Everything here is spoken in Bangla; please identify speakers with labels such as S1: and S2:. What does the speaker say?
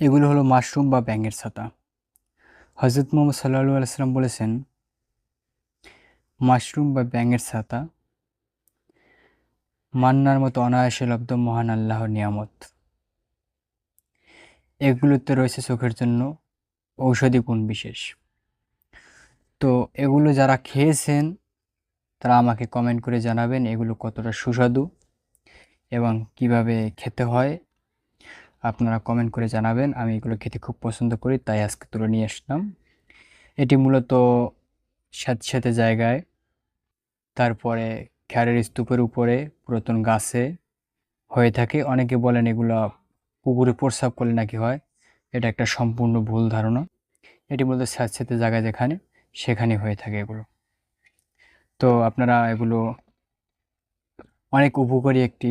S1: এগুলো হলো মাশরুম বা ব্যাঙের ছাতা। হজরত মোহাম্মদ সাল্লাহ আলাইসাল্লাম বলেছেন, মাশরুম বা ব্যাঙের ছাতা মান্নার মতো অনায়াসে লব্ধ মহান আল্লাহর নিয়ামত। এগুলোতে রয়েছে চোখের জন্য ঔষধি গুণ বিশেষ। তো এগুলো যারা খেয়েছেন, তারা আমাকে কমেন্ট করে জানাবেন এগুলো কতটা সুস্বাদু এবং কীভাবে খেতে হয় আপনারা কমেন্ট করে জানাবেন। আমি এগুলো খেতে খুব পছন্দ করি, তাই আজকে তুলে নিয়ে আসলাম। এটি মূলত স্যাঁতস্যাঁতে জায়গায়, তারপরে খ্যারের স্তূপের উপরে পুরাতন গাছে হয়ে থাকে। অনেকে বলেন এগুলো পুকুরে প্রস্রাব করলে নাকি হয়, এটা একটা সম্পূর্ণ ভুল ধারণা। এটি মূলত স্যাঁতস্যাঁতে জায়গায় যেখানে, সেখানে হয়ে থাকে এগুলো। তো আপনারা এগুলো অনেক উপকারী একটি